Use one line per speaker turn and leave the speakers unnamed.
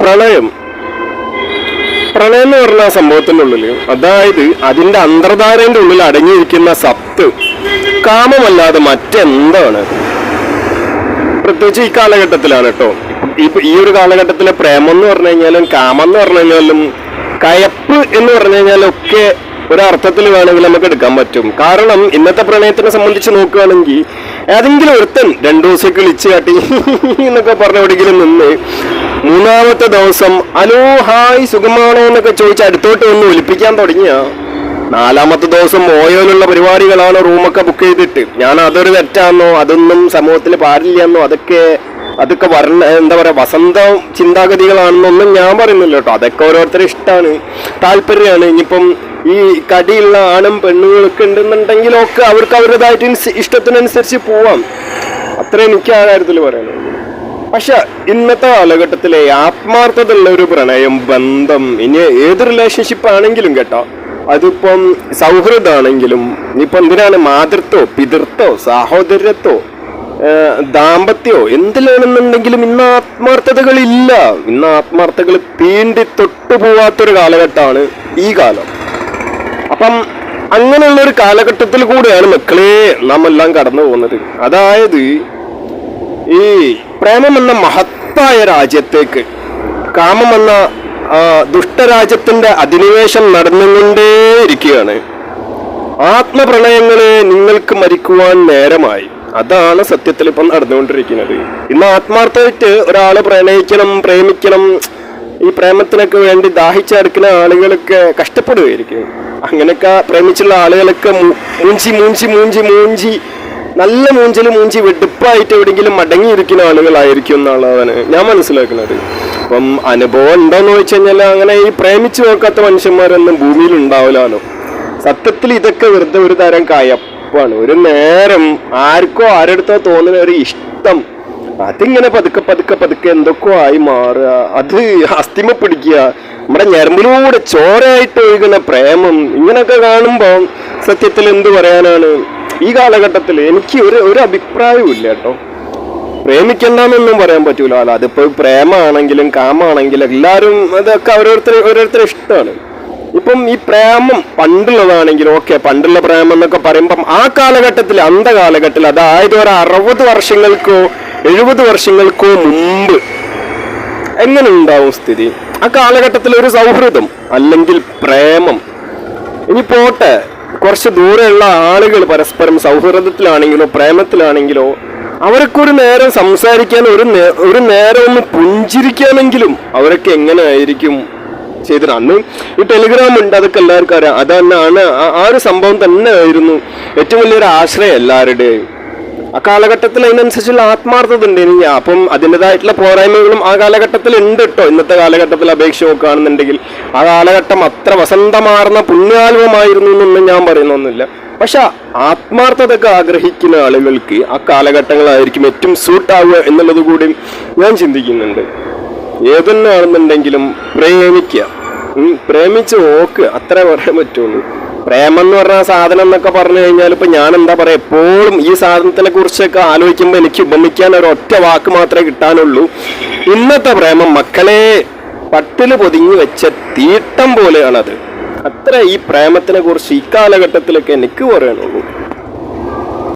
പ്രണയം പ്രളയം. എന്ന് പറഞ്ഞ ആ സംഭവത്തിന്റെ ഉള്ളിൽ അതായത് അതിന്റെ അന്തർധാരന്റെ ഉള്ളിൽ അടങ്ങിയിരിക്കുന്ന സത്ത് കാമമല്ലാതെ മറ്റെന്താണ്? പ്രത്യേകിച്ച് ഈ കാലഘട്ടത്തിലാണ് കേട്ടോ ഈ ഈ ഒരു കാലഘട്ടത്തിലെ പ്രേമം എന്ന് പറഞ്ഞു കഴിഞ്ഞാലും കാമം എന്ന് പറഞ്ഞു കഴിഞ്ഞാലും കയപ്പ് എന്ന് പറഞ്ഞു കഴിഞ്ഞാലും ഒക്കെ ഒരർത്ഥത്തിൽ വേണമെങ്കിൽ നമുക്ക് എടുക്കാൻ പറ്റും. കാരണം ഇന്നത്തെ പ്രണയത്തിനെ സംബന്ധിച്ച് നോക്കുകയാണെങ്കിൽ ഏതെങ്കിലും ഒരുത്തൻ രണ്ടു ദിവസം കിളിച്ച് കാട്ടി എന്നൊക്കെ പറഞ്ഞ എവിടെയെങ്കിലും നിന്ന് മൂന്നാമത്തെ ദിവസം അലോ ഹായ് സുഖമാണോ എന്നൊക്കെ ചോദിച്ച് അടുത്തോട്ട് ഒന്ന് ഒലിപ്പിക്കാൻ തുടങ്ങിയ. നാലാമത്തെ ദിവസം ഓയോയിലുള്ള പരിപാടികളാണ് റൂമൊക്കെ ബുക്ക് ചെയ്തിട്ട്. ഞാൻ അതൊരു തെറ്റാന്നോ അതൊന്നും സമൂഹത്തിൽ പാടില്ല എന്നോ അതൊക്കെ അതൊക്കെ വരണ എന്താ പറയുക വസന്ത ചിന്താഗതികളാണെന്നൊന്നും ഞാൻ പറയുന്നില്ല കേട്ടോ. അതൊക്കെ ഓരോരുത്തരുടെ ഇഷ്ടമാണ് താല്പര്യമാണ്. ഇനിയിപ്പം ഈ കടിയുള്ള ആണും പെണ്ണുങ്ങളൊക്കെ ഉണ്ടെന്നുണ്ടെങ്കിലൊക്കെ അവർക്ക് അവരുടേതായിട്ട് ഇഷ്ടത്തിനനുസരിച്ച് പോവാം. അത്രയും എനിക്ക് ആ കാര്യത്തിൽ പറയാനുള്ളൂ. പക്ഷെ ഇന്നത്തെ കാലഘട്ടത്തിലെ ആത്മാർത്ഥതയുള്ള ഒരു പ്രണയം ബന്ധം ഇനി ഏത് റിലേഷൻഷിപ്പ് ആണെങ്കിലും കേട്ടോ അതിപ്പം സൗഹൃദമാണെങ്കിലും ഇപ്പം എന്തിനാണ് മാതൃത്വോ പിതൃത്വോ സാഹോദര്യത്വോ ഏഹ് ദാമ്പത്യോ എന്തിലാണെന്നുണ്ടെങ്കിലും ഇന്ന് ആത്മാർത്ഥതകളില്ല ഇന്ന് ആത്മാർത്ഥതകൾ തീണ്ടി തൊട്ടുപോവാത്തൊരു കാലഘട്ടമാണ് ഈ കാലം. അപ്പം അങ്ങനെയുള്ള ഒരു കാലഘട്ടത്തിൽ കൂടെയാണ് മക്കളെ നാം എല്ലാം കടന്നു പോകുന്നത് അതായത് ഈ പ്രേമം എന്ന മഹത്തായ രാജ്യത്തേക്ക്. കാമമെന്ന ദുഷ്ടരാജ്യത്തിന്റെ അധിനിവേശം നടന്നുകൊണ്ടേയിരിക്കുകയാണ്. ആത്മപ്രണയങ്ങളെ നിങ്ങൾക്ക് മരിക്കുവാൻ നേരമായി. അതാണ് സത്യത്തിൽ ഇപ്പം നടന്നുകൊണ്ടിരിക്കുന്നത്. ഇന്ന് ആത്മാർത്ഥമായിട്ട് ഒരാളെ പ്രണയിക്കണം പ്രേമിക്കണം ഈ പ്രേമത്തിനൊക്കെ വേണ്ടി ദാഹിച്ചടക്കുന്ന ആളുകളൊക്കെ കഷ്ടപ്പെടുകയായിരിക്കും. അങ്ങനെയൊക്കെ പ്രേമിച്ചുള്ള ആളുകളൊക്കെ മൂഞ്ചി മൂഞ്ചി മൂഞ്ചി മൂഞ്ചി നല്ല മൂഞ്ചിൽ മൂഞ്ചി വെടുപ്പായിട്ട് എവിടെയെങ്കിലും മടങ്ങിയിരിക്കുന്ന ആളുകളായിരിക്കും എന്നുള്ളതാണ് ഞാൻ മനസ്സിലാക്കുന്നത്. അപ്പം അനുഭവം ഉണ്ടോന്ന് വെച്ച് കഴിഞ്ഞാൽ അങ്ങനെ ഈ പ്രേമിച്ചു നോക്കാത്ത മനുഷ്യന്മാരൊന്നും ഭൂമിയിൽ ഉണ്ടാവില്ലാന്നോ? സത്യത്തിൽ ഇതൊക്കെ വെറുതെ ഒരു തരം കയപ്പാണ് ഒരു നേരം ആർക്കോ ആരെടുത്തോ തോന്നുന്ന ഒരു ഇഷ്ടം അതിങ്ങനെ പതുക്കെ പതുക്കെ പതുക്കെ എന്തൊക്കെയോ ആയി മാറുക. അത് അസ്ഥിമ പിടിക്കുക. നമ്മുടെ ഞരമ്പിലൂടെ ചോരയായിട്ട് ഒഴുകുന്ന പ്രേമം ഇങ്ങനെയൊക്കെ കാണുമ്പോൾ സത്യത്തിൽ എന്ത് പറയാനാണ്? ഈ കാലഘട്ടത്തിൽ എനിക്ക് ഒരു ഒരു അഭിപ്രായവും ഇല്ല കേട്ടോ. പ്രേമിക്കണ്ടെന്നൊന്നും പറയാൻ പറ്റൂല. അല്ല അതിപ്പോ പ്രേമാണെങ്കിലും കാമാണെങ്കിലും എല്ലാവരും അതൊക്കെ ഓരോരുത്തർ ഓരോരുത്തർ ഇഷ്ടമാണ്. ഇപ്പം ഈ പ്രേമം പണ്ടുള്ളതാണെങ്കിലും ഓക്കെ പണ്ടുള്ള പ്രേമം എന്നൊക്കെ പറയുമ്പം ആ കാലഘട്ടത്തിൽ അന്ത കാലഘട്ടത്തിൽ അതായത് ഒരു അറുപത് വർഷങ്ങൾക്കോ എഴുപത് വർഷങ്ങൾക്കോ മുമ്പ് എങ്ങനെ ഉണ്ടാവും സ്ഥിതി? ആ കാലഘട്ടത്തിൽ ഒരു സൗഹൃദം അല്ലെങ്കിൽ പ്രേമം. ഇനി പോട്ടെ. കുറച്ച് ദൂരെയുള്ള ആളുകൾ പരസ്പരം സൗഹൃദത്തിലാണെങ്കിലോ പ്രേമത്തിലാണെങ്കിലോ അവർക്കൊരു നേരം സംസാരിക്കാൻ ഒരു ഒരു നേരം ഒന്ന് പുഞ്ചിരിക്കാമെങ്കിലും അവരൊക്കെ എങ്ങനെ ആയിരിക്കും ചെയ്തിട്ട് അന്ന് ഈ ടെലിഗ്രാം ഉണ്ട് അതൊക്കെ എല്ലാവർക്കും അറിയാം. അത് തന്നെയാണ് ആ ഒരു സംഭവം തന്നെ ആയിരുന്നു ഏറ്റവും വലിയൊരു ആശ്രയം എല്ലാവരുടെയും. ആ കാലഘട്ടത്തിൽ അതിനനുസരിച്ചുള്ള ആത്മാർത്ഥത ഉണ്ട് ഇനി. അപ്പം അതിന്റെതായിട്ടുള്ള പോരായ്മകളും ആ കാലഘട്ടത്തിൽ ഉണ്ട് കേട്ടോ ഇന്നത്തെ കാലഘട്ടത്തിൽ അപേക്ഷ നോക്കുകയാണെന്നുണ്ടെങ്കിൽ ആ കാലഘട്ടം അത്ര വസന്തമാർന്ന പുണ്യാൽവമായിരുന്നു എന്നൊന്നും ഞാൻ പറയുന്നൊന്നുമില്ല. പക്ഷെ ആത്മാർത്ഥതയൊക്കെ ആഗ്രഹിക്കുന്ന ആളുകൾക്ക് ആ കാലഘട്ടങ്ങളായിരിക്കും ഏറ്റവും സൂട്ടാവുക എന്നുള്ളത് കൂടി ഞാൻ ചിന്തിക്കുന്നുണ്ട്. ഏതെന്നാണെന്നുണ്ടെങ്കിലും പ്രേമിക്കുക. പ്രേമിച്ച് നോക്ക് അത്ര പറയാൻ പറ്റുള്ളൂ. പ്രേമം എന്ന് പറഞ്ഞ സാധനം എന്നൊക്കെ പറഞ്ഞു കഴിഞ്ഞാൽ ഇപ്പൊ ഞാൻ എന്താ പറയാ എപ്പോഴും ഈ സാധനത്തിനെ കുറിച്ചൊക്കെ ആലോചിക്കുമ്പോൾ എനിക്ക് ഉപമിക്കാൻ ഒരു ഒറ്റ വാക്ക് മാത്രമേ കിട്ടാനുള്ളൂ. ഇന്നത്തെ പ്രേമം മക്കളെ പട്ടിൽ പൊതിഞ്ഞു വെച്ച തീട്ടം പോലെയാണത്. അത്ര ഈ പ്രേമത്തിനെ കുറിച്ച് ഈ കാലഘട്ടത്തിലൊക്കെ എനിക്ക് പറയാനുള്ളൂ.